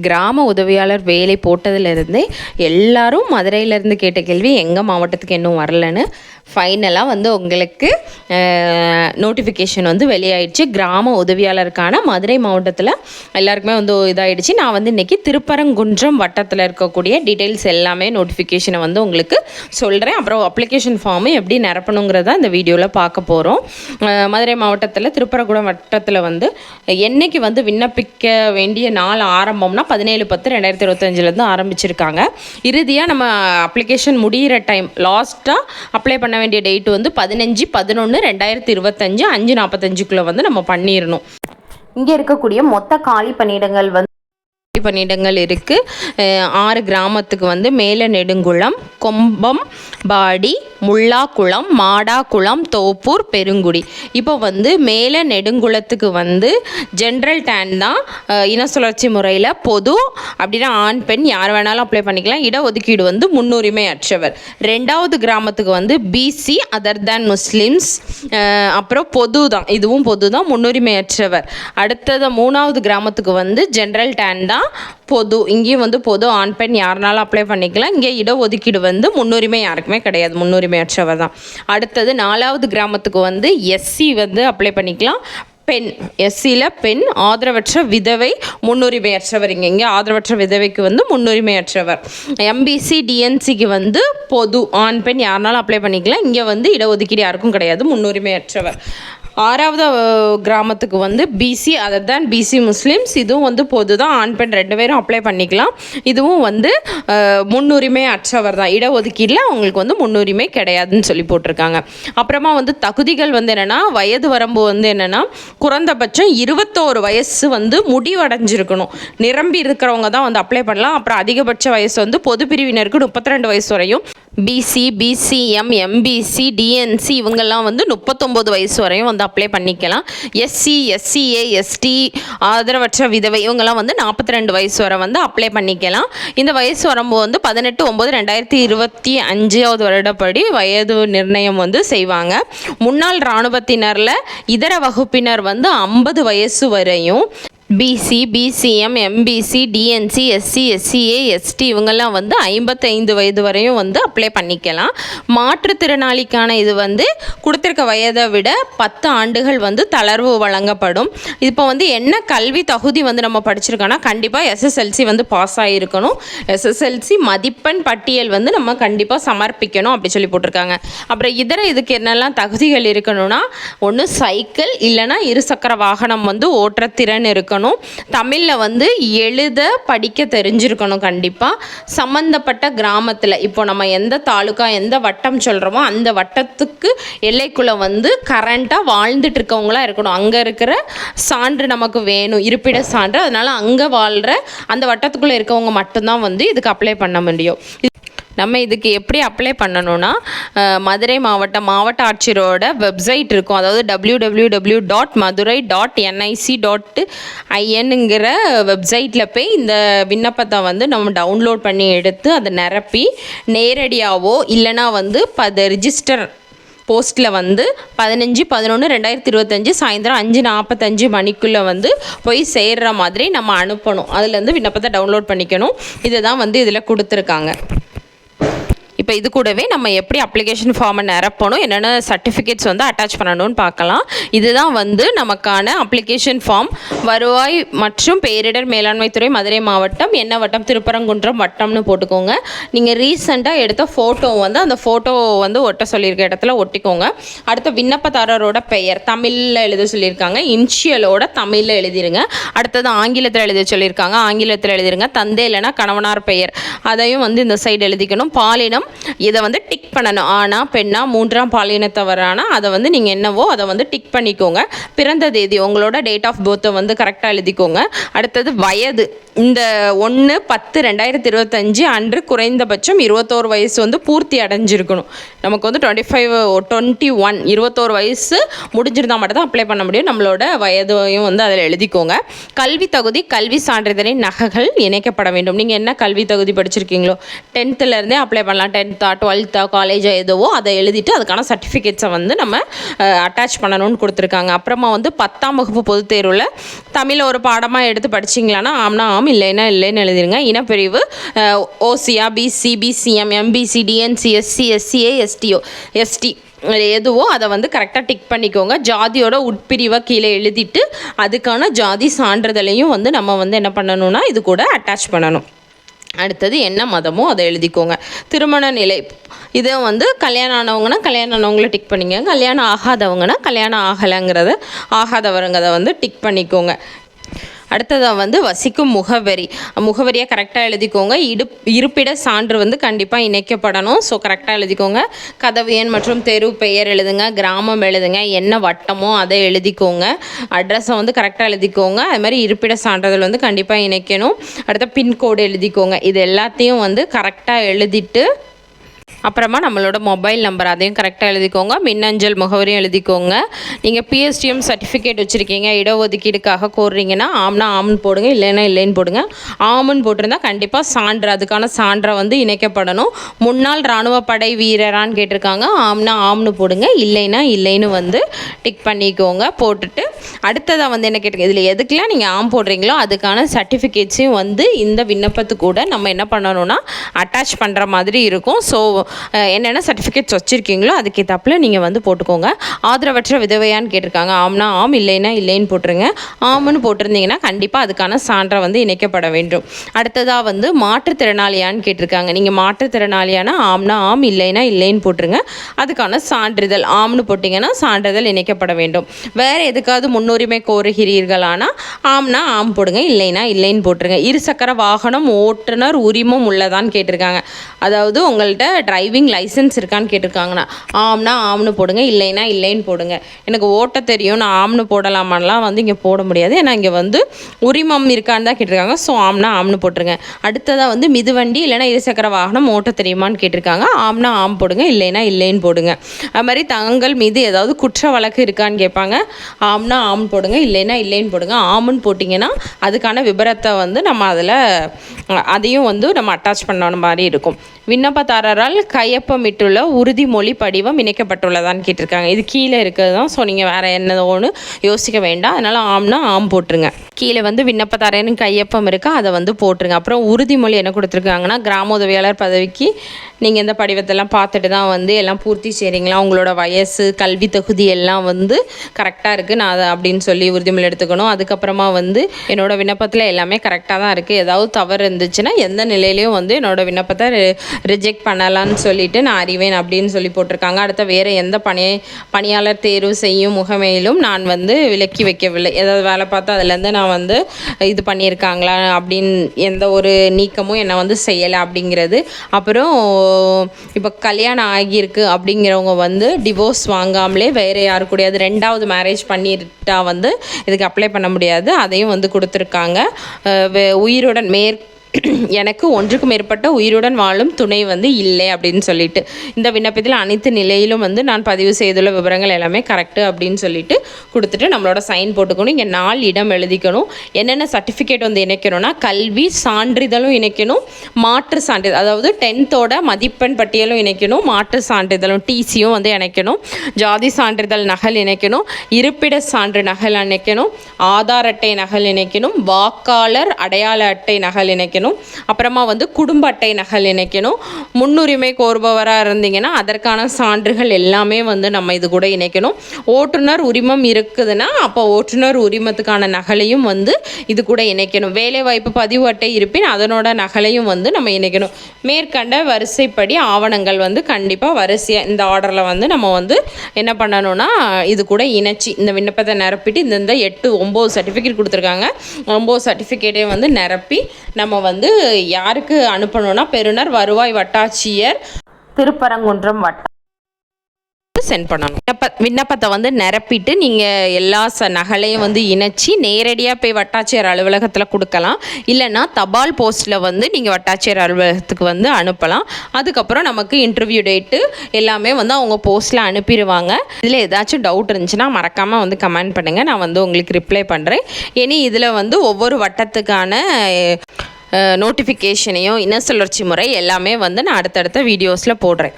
கிராம உதவியாளர் வேலை போட்டதுலேருந்தே எல்லாரும் மதுரையிலேருந்து கேட்ட கேள்வி எங்கள் மாவட்டத்துக்கு இன்னும் வரலன்னு ஃபைனலாக வந்து உங்களுக்கு நோட்டிஃபிகேஷன் வந்து வெளியாயிடுச்சு. கிராம உதவியாளருக்கான மதுரை மாவட்டத்தில் எல்லாருக்குமே வந்து இதாகிடுச்சு நான் வந்து இன்றைக்கி திருப்பரங்குன்றம் வட்டத்தில் இருக்கக்கூடிய டீட்டெயில்ஸ் எல்லாமே நோட்டிஃபிகேஷனை வந்து உங்களுக்கு சொல்கிறேன் அப்புறம் அப்ளிகேஷன் ஃபார்மு எப்படி நிரப்பணுங்கிறத இந்த வீடியோவில் பார்க்க போகிறோம் மதுரை மாவட்டத்தில் திருப்பரங்குடம் வட்டத்தில் வந்து என்னைக்கு வந்து விண்ணப்பிக்க வேண்டிய நாள் ஆரம்பம்னா பதினேழு பத்து ரெண்டாயிரத்தி இருபத்தஞ்சிலேருந்து ஆரம்பிச்சிருக்காங்க. இறுதியாக நம்ம அப்ளிகேஷன் முடிகிற டைம் லாஸ்ட்டாக அப்ளை பண்ண வேண்டிய டேட் வந்து பதினஞ்சு பதினொன்று ரெண்டாயிரத்தி இருபத்தஞ்சு அஞ்சு நாற்பத்தஞ்சுக்குள்ளே வந்து நம்ம பண்ணிடணும் இங்கே இருக்கக்கூடிய மொத்த காலி பணியிடங்கள் வந்து பணியிடங்கள் இருக்குது ஆறு கிராமத்துக்கு வந்து மேல நெடுங்குளம் கொம்பம் பாடி முல்லாக்குளம் மாடாக்குளம் தோப்பூர் பெருங்குடி. இப்போ வந்து மேல நெடுங்குளத்துக்கு வந்து ஜென்ரல் டேன் தான். இன சுழற்சி முறையில் பொது அப்படின்னா ஆண் பெண் யார் வேணாலும் அப்ளை பண்ணிக்கலாம். இடஒதுக்கீடு வந்து முன்னுரிமை அற்றவர். ரெண்டாவது கிராமத்துக்கு வந்து பிசி அதர் தேன் முஸ்லிம்ஸ் அப்புறம் பொது தான். இதுவும் பொது தான் முன்னுரிமை அற்றவர். அடுத்தது மூணாவது கிராமத்துக்கு வந்து ஜென்ரல் டேன் தான். பொது இங்கேயும் வந்து பொது ஆண் பெண் யாருனாலும் அப்ளை பண்ணிக்கலாம். இங்கே இடஒதுக்கீடு வந்து முன்னுரிமை யாருக்குமே கிடையாது. முன்னுரிமை அற்றவர் தான் அடுத்தது நாலாவது கிராமத்துக்கு வந்து எஸ்சி வந்து அப்ளை பண்ணிக்கலாம். பெண் எஸ்சியில் பெண் ஆதரவற்ற விதவை முன்னுரிமையற்றவர் இங்கே. இங்கே ஆதரவற்ற விதவைக்கு வந்து முன்னுரிமையற்றவர். எம்பிசி டிஎன்சிக்கு வந்து பொது ஆண் பெண் யாருனாலும் அப்ளை பண்ணிக்கலாம். இங்கே வந்து இடஒதுக்கீடு யாருக்கும் கிடையாது. முன்னுரிமையற்றவர். ஆறாவது கிராமத்துக்கு வந்து பிசி அதர் தான் பிசி முஸ்லீம்ஸ் இதுவும் வந்து பொது தான் ஆண் பெண் ரெண்டு பேரும் அப்ளை பண்ணிக்கலாம். இதுவும் வந்து முன்னுரிமை அற்றவர் தான். இடஒதுக்கீடில் அவங்களுக்கு வந்து முன்னுரிமை கிடையாதுன்னு சொல்லி போட்டிருக்காங்க. அப்புறமா வந்து தகுதிகள் வந்து என்னென்னா வயது வரம்பு வந்து என்னென்னா குறைந்தபட்சம் இருபத்தோரு வயசு வந்து முடிவடைஞ்சிருக்கணும். நிரம்பி இருக்கிறவங்க தான் வந்து அப்ளை பண்ணலாம். அப்புறம் அதிகபட்ச வயசு வந்து பொது பிரிவினருக்கு முப்பத்தி ரெண்டு வயசு வரையும். பிசி பிசிஎம் எம்பிசி டிஎன்சி இவங்கெல்லாம் வந்து முப்பத்தொம்போது வயசு வரையும் வந்து அப்ளை பண்ணிக்கலாம். எஸ்சி எஸ்சிஏ எஸ்டி ஆதரவற்ற விதவை இவங்கெல்லாம் வந்து நாற்பத்தி ரெண்டு வயசு வரை வந்து அப்ளை பண்ணிக்கலாம். இந்த வயசு வரம்பு வந்து பதினெட்டு ஒம்பது ரெண்டாயிரத்தி இருபத்தி அஞ்சாவது வருடப்படி வயது நிர்ணயம் வந்து செய்வாங்க. முன்னாள் இராணுவத்தினரில் இதர வகுப்பினர் வந்து ஐம்பது வயசு வரையும் BC BCM MBC DNC SC SCA ST இவங்கெல்லாம் வந்து ஐம்பத்தைந்து வயது வரையும் வந்து அப்ளை பண்ணிக்கலாம். மாற்றுத்திறனாளிக்கான இது வந்து கொடுத்துருக்க வயதை விட பத்து ஆண்டுகள் வந்து தளர்வு வழங்கப்படும். இப்போ வந்து என்ன கல்வி தகுதி வந்து நம்ம படிச்சிருக்கோன்னா கண்டிப்பாக எஸ்எஸ்எல்சி வந்து பாஸ் ஆகிருக்கணும் எஸ்எஸ்எல்சி மதிப்பெண் பட்டியல் வந்து நம்ம கண்டிப்பாக சமர்ப்பிக்கணும் அப்படி சொல்லி போட்டிருக்காங்க. அப்புறம் இதர இதுக்கு என்னெல்லாம் தகுதிகள் இருக்கணும்னா ஒன்று சைக்கிள் இல்லைன்னா இருசக்கர வாகனம் வந்து ஓட்டுற திறன் இருக்கணும். தமிழில் வந்து எழுத படிக்க தெரிஞ்சிருக்கணும் கண்டிப்பாக சம்மந்தப்பட்ட கிராமத்தில் இப்போ நம்ம எந்த தாலுக்கா எந்த வட்டம் சொல்கிறோமோ அந்த வட்டத்துக்கு எல்லைக்குள்ளே வந்து கரண்ட்டாக வாழ்ந்துட்டு இருக்கவங்களாக இருக்கணும். அங்கே இருக்கிற சான்று நமக்கு வேணும் இருப்பிட சான்று. அதனால் அங்கே வாழ்கிற அந்த வட்டத்துக்குள்ளே இருக்கவங்க மட்டும்தான் வந்து இதுக்கு அப்ளை பண்ண முடியும். நம்ம இதுக்கு எப்படி அப்ளை பண்ணணும்னா மதுரை மாவட்ட மாவட்ட ஆட்சியரோட வெப்சைட் இருக்கும். அதாவது W W W dot Madurai dot NIC dot ஐஎன்னுங்கிற வெப்சைட்டில் போய் இந்த விண்ணப்பத்தை வந்து நம்ம டவுன்லோட் பண்ணி எடுத்து அதை நிரப்பி நேரடியாகவோ இல்லைனா வந்து பத ரிஜிஸ்டர் போஸ்ட்டில் வந்து பதினஞ்சு பதினொன்று ரெண்டாயிரத்தி இருபத்தஞ்சி சாயந்தரம் அஞ்சு நாற்பத்தஞ்சு மணிக்குள்ளே வந்து போய் சேர்கிற மாதிரி நம்ம அனுப்பணும். அதுலேருந்து விண்ணப்பத்தை டவுன்லோட் பண்ணிக்கணும். இதை தான் வந்து இதில் கொடுத்துருக்காங்க. இப்போ இது கூடவே நம்ம எப்படி அப்ளிகேஷன் ஃபார்மை நிரப்பணும் என்னென்ன சர்டிஃபிகேட்ஸ் வந்து அட்டாச் பண்ணணும்னு பார்க்கலாம். இதுதான் வந்து நமக்கான அப்ளிகேஷன் ஃபார்ம் வருவாய் மற்றும் பேரிடர் மேலாண்மைத்துறை மதுரை மாவட்டம் என்ன வட்டம்? திருப்பரங்குன்றம் வட்டம்னு போட்டுக்கோங்க. நீங்கள் ரீசெண்டாக எடுத்த ஃபோட்டோ வந்து அந்த ஃபோட்டோ வந்து ஒட்ட சொல்லியிருக்க இடத்துல ஒட்டிக்கோங்க. அடுத்த விண்ணப்பதாரரோட பெயர் தமிழில் எழுத சொல்லியிருக்காங்க. இன்ஷியலோட தமிழில் எழுதிருங்க. அடுத்தது ஆங்கிலத்தில் எழுத சொல்லியிருக்காங்க. ஆங்கிலத்தில் எழுதிருங்க. தந்தை இல்லைன்னா கணவனார் பெயர். அதையும் வந்து இந்த சைடு எழுதிக்கணும். பாலினம் இதை வந்து டிக் பண்ணணும். ஆனா பெண்ணா மூன்றாம் பாலினத்தவரானா அதை வந்து நீங்கள் என்னவோ அதை வந்து டிக் பண்ணிக்கோங்க. பிறந்த தேதி உங்களோட டேட் ஆஃப் பர்த்தை வந்து கரெக்டாக எழுதிக்கோங்க. அடுத்தது வயது. இந்த ஒன்று பத்து ரெண்டாயிரத்தி இருபத்தஞ்சு அன்று குறைந்தபட்சம் இருபத்தோரு வயசு வந்து பூர்த்தி அடைஞ்சிருக்கணும். நமக்கு வந்து டுவெண்ட்டி ஃபைவ் டுவெண்ட்டி ஒன் இருபத்தோரு வயசு முடிஞ்சிருந்தால் மட்டும் தான் அப்ளை பண்ண முடியும். நம்மளோட வயதையும் வந்து அதில் எழுதிக்கோங்க. கல்வி தகுதி கல்வி சான்றிதழின் நகைகள் இணைக்கப்பட வேண்டும். நீங்கள் என்ன கல்வி தகுதி படிச்சிருக்கீங்களோ டென்த்துலேருந்தே அப்ளை பண்ணலாம். டென்த்தா டுவெல்த்தா காலேஜ் எதுவோ அதை எழுதிட்டு அதுக்கான சர்டிஃபிகேட்ஸை வந்து நம்ம அட்டாச் பண்ணணும்னு கொடுத்துருக்காங்க. அப்புறமா வந்து பத்தாம் வகுப்பு பொதுத் தேர்வில் தமிழை ஒரு பாடமாக எடுத்து படிச்சிங்களான்னா ஆம்னா ஆம் இல்லைன்னா இல்லைன்னு எழுதிருங்க. இனப்பிரிவு ஓசியா BC BCM MBC DNC SC SCA STO ST எதுவோ அதை வந்து கரெக்டாக டிக் பண்ணிக்கோங்க. ஜாதியோட உட்பிரிவை கீழே எழுதிட்டு அதுக்கான ஜாதி சான்றிதழையும் வந்து நம்ம வந்து என்ன பண்ணணும்னா இது கூட அட்டாச் பண்ணணும். அடுத்தது என்ன மதமோ அதை எழுதிக்கோங்க. திருமண நிலை இதை வந்து கல்யாணம் ஆனவங்கன்னா கல்யாணம் ஆனவங்கள டிக் பண்ணிக்கோங்க. கல்யாணம் ஆகாதவங்கன்னா கல்யாணம் ஆகலைங்கிறத ஆகாதவருங்கிறத வந்து டிக் பண்ணிக்கோங்க. அடுத்ததாக வந்து வசிக்கும் முகவரி. முகவரியை கரெக்டாக எழுதிக்கோங்க. இடு இருப்பிட சான்று வந்து கண்டிப்பாக இணைக்கப்படணும். ஸோ கரெக்டாக எழுதிக்கோங்க. கதவு எண் மற்றும் தெரு பெயர் எழுதுங்க. கிராமம் எழுதுங்க. என்ன வட்டமோ அதை எழுதிக்கோங்க. அட்ரஸை வந்து கரெக்டாக எழுதிக்கோங்க. அது மாதிரி இருப்பிட சான்றிதழ் வந்து கண்டிப்பாக இணைக்கணும். அடுத்த பின்கோடு எழுதிக்கோங்க. இது எல்லாத்தையும் வந்து கரெக்டாக எழுதிட்டு அப்புறமா நம்மளோட மொபைல் நம்பர் அதையும் கரெக்டாக எழுதிக்கோங்க. மின்னஞ்சல் முகவரியும் எழுதிக்கோங்க. நீங்கள் பிஎஸ்டிஎம் சர்டிஃபிகேட் வச்சுருக்கீங்க. இடஒதுக்கீடுக்காக கோர்றீங்கன்னா ஆம்னா ஆம்னு போடுங்க இல்லைன்னா இல்லைன்னு போடுங்க. ஆம்னு போட்டிருந்தா கண்டிப்பாக சான்று அதுக்கான சான்றை வந்து இணைக்கப்படணும். முன்னாள் இராணுவ படை வீரரான்னு கேட்டிருக்காங்க. ஆம்னா ஆம்னு போடுங்க இல்லைன்னா இல்லைன்னு வந்து டிக் பண்ணிக்கோங்க. போட்டுட்டு அடுத்ததாக வந்து என்ன கேட்டுக்க இதில் எதுக்கெலாம் நீங்கள் ஆம் போடுறீங்களோ அதுக்கான சர்டிஃபிகேட்ஸையும் வந்து இந்த விண்ணப்பத்து கூட நம்ம என்ன பண்ணணும்னா அட்டாச் பண்ணுற மாதிரி இருக்கும். ஸோ என்னென்ன சர்டிஃபிகேட்ஸ் வச்சுருக்கீங்களோ அதுக்கு ஏற்றாப்புல நீங்கள் வந்து போட்டுக்கோங்க. ஆதரவற்ற விதவையான்னு கேட்டிருக்காங்க. ஆம்னா ஆம் இல்லைன்னா இல்லைன்னு போட்டுருங்க. ஆம்னு போட்டிருந்தீங்கன்னா கண்டிப்பாக அதுக்கான சான்றை வந்து இணைக்கப்பட வேண்டும். அடுத்ததாக வந்து மாற்றுத்திறனாளியான்னு கேட்டிருக்காங்க. நீங்கள் மாற்றுத்திறனாளியானா ஆம்னா ஆம் இல்லைன்னா இல்லைன்னு போட்டுருங்க. அதுக்கான சான்றிதழ் ஆம்னு போட்டிங்கன்னா சான்றிதழ் இணைக்கப்பட வேண்டும். வேறு எதுக்காவது முன்னுரிமை கோருகிறீர்களானா? ஆம்னா ஆம் போடுங்க இல்லைனா இல்லைன்னு போட்டுருங்க. இருசக்கர வாகனம் ஓட்டுநர் உரிமம் உள்ளதான்னு கேட்டிருக்காங்க. அதாவது உங்கள்கிட்ட டிரைவிங் லைசன்ஸ் இருக்கான்னு கேட்டிருக்காங்கண்ணா ஆம்னா ஆம்னு போடுங்க இல்லைனா இல்லைன்னு போடுங்க. எனக்கு ஓட்ட தெரியும் நான் ஆம்னு போடலாமான்லாம் வந்து இங்கே போட முடியாது. ஏன்னா இங்கே வந்து உரிமம் இருக்கான்னு தான் கேட்டிருக்காங்க. ஸோ ஆம்னா ஆம்னு போட்டுருங்க. அடுத்ததாக வந்து மிதுவண்டி இல்லைன்னா இருசக்கர வாகனம் ஓட்ட தெரியுமான்னு கேட்டிருக்காங்க. ஆம்னா ஆம் போடுங்க இல்லைனா இல்லைன்னு போடுங்க. அது மாதிரி தங்கள் மீது ஏதாவது குற்ற வழக்கு இருக்கான்னு கேட்பாங்க. ஆம்னா ஆம் போடுங்க இல்லைன்னா இல்லைன்னு போடுங்க. ஆம்னு போட்டிங்கன்னா அதுக்கான விபரத்தை வந்து நம்ம அதில் அதையும் வந்து நம்ம அட்டாச் பண்ண மாதிரி இருக்கும். விண்ணப்பதாரரால் கையொப்பமிட்டுள்ள உறுதிமொழி படிவம் இணைக்கப்பட்டுள்ளதான்னு கேட்டிருக்காங்க. இது கீழே இருக்கிறது தான் ஸோ நீங்கள் வேறு என்ன ஒன்று யோசிக்க வேண்டாம். அதனால் ஆம்னா ஆம் போட்டுருங்க. கீழே வந்து விண்ணப்பதாரன் கையொப்பம் இருக்கா அதை வந்து போட்டுருங்க. அப்புறம் உறுதிமொழி என்ன கொடுத்துருக்காங்கன்னா கிராம உதவியாளர் பதவிக்கு நீங்கள் இந்த படிவத்தெல்லாம் பார்த்துட்டு தான் வந்து எல்லாம் பூர்த்தி செய்கிறீங்களா உங்களோட வயசு கல்வி தகுதி எல்லாம் வந்து கரெக்டாக இருக்குது நான் அதை அப்படின்னு சொல்லி உறுதிமொழி எடுத்துக்கணும். அதுக்கப்புறமா வந்து என்னோடய விண்ணப்பத்தில் எல்லாமே கரெக்டாக தான் இருக்குது ஏதாவது தவறு இருந்துச்சுன்னா எந்த நிலையிலையும் வந்து என்னோடய விண்ணப்பத்தை ரிஜெக்ட் பண்ணலான்னு சொல்லிட்டு நான் அறிவேன் அப்படின்னு சொல்லி போட்டிருக்காங்க. அடுத்த வேறு எந்த பணி பணியாளர் தேர்வு செய்யும் முகமையிலும் நான் வந்து விலக்கி வைக்கவில்லை. ஏதாவது வேலை பார்த்து அதுலேருந்து நான் வந்து இது பண்ணியிருக்காங்களா அப்படின்னு எந்த ஒரு நீக்கமும் என்னை வந்து செய்யலை அப்படிங்கிறது. அப்புறம் இப்போ கல்யாணம் ஆகியிருக்கு அப்படிங்கிறவங்க வந்து டிவோர்ஸ் வாங்காமலே வேறு யாரு கூடயாவது ரெண்டாவது மேரேஜ் பண்ணிட்டா வந்து இதுக்கு அப்ளை பண்ண முடியாது. அதையும் வந்து கொடுத்துருக்காங்க. வே- உயிருடன் மேற் எனக்கு ஒன்றுக்கு மேற்பட்ட உயிருடன் வாழும் துணை வந்து இல்லை அப்படின்னு சொல்லிட்டு. இந்த விண்ணப்பத்தில் அனைத்து நிலையிலும் வந்து நான் பதிவு செய்துள்ள விவரங்கள் எல்லாமே கரெக்டு அப்படின்னு சொல்லிட்டு கொடுத்துட்டு நம்மளோட சைன் போட்டுக்கணும். இங்கே நாலு இடம் எழுதிக்கணும். என்னென்ன சர்டிஃபிகேட் வந்து இணைக்கணும்னா கல்வி சான்றிதழும் இணைக்கணும். மாற்று சான்றிதழ் அதாவது டென்த்தோட மதிப்பெண் பட்டியலும் இணைக்கணும். மாற்று சான்றிதழும் டிசியும் வந்து இணைக்கணும். ஜாதி சான்றிதழ் நகல் இணைக்கணும். இருப்பிட சான்று நகல் இணைக்கணும். ஆதார் அட்டை நகல் இணைக்கணும். வாக்காளர் அடையாள அட்டை நகல் இணைக்கணும். அப்புறமா வந்து குடும்ப அட்டை நகல் இணைக்கணும். முன்னுரிமை கோருபவராக இருந்தீங்கன்னா அதற்கான சான்றுகள் எல்லாமே வந்து நம்ம இது கூட இணைக்கணும். ஓட்டுநர் உரிமம் இருக்குதுன்னா அப்போ ஓட்டுநர் உரிமத்துக்கான நகலையும் வந்து இது கூட இணைக்கணும். வேலைவாய்ப்பு பதிவு அட்டை இருப்பின் அதனோட நகலையும் வந்து நம்ம இணைக்கணும். மேற்கண்ட வரிசைப்படி ஆவணங்கள் வந்து கண்டிப்பாக வரிசையாக இந்த ஆர்டரில் வந்து நம்ம வந்து என்ன பண்ணணும்னா இது கூட இணைச்சி இந்த விண்ணப்பத்தை நிரப்பிட்டு இந்த இந்த எட்டு ஒம்பது சர்டிஃபிகேட் கொடுத்துருக்காங்க. ஒம்பது சர்டிஃபிகேட்டையும் வந்து நிரப்பி நம்ம வந்து யாருக்கு அனுப்பணும்னா பெறுநர் வருவாய் வட்டாட்சியர் திருப்பரங்குன்றம் வட்ட சென்ட் பண்ணணும். விண்ணப்ப விண்ணப்பத்தை வந்து நிரப்பிட்டு நீங்கள் எல்லா ச நகலையும் வந்து இணைச்சி நேரடியாக போய் வட்டாட்சியர் அலுவலகத்தில் கொடுக்கலாம். இல்லைன்னா தபால் போஸ்ட்டில் வந்து நீங்கள் வட்டாட்சியர் அலுவலகத்துக்கு வந்து அனுப்பலாம். அதுக்கப்புறம் நமக்கு இன்டர்வியூ டேட்டு எல்லாமே வந்து அவங்க போஸ்ட்டில் அனுப்பிடுவாங்க. இதில் ஏதாச்சும் டவுட் இருந்துச்சுன்னா மறக்காமல் வந்து கமெண்ட் பண்ணுங்கள் நான் வந்து உங்களுக்கு ரிப்ளை பண்ணுறேன் இனி இதில் வந்து ஒவ்வொரு வட்டத்துக்கான நோட்டிஃபிகேஷனையும் இன சுழற்சி முறை எல்லாமே வந்து நான் அடுத்தடுத்த வீடியோஸில் போடுறேன்.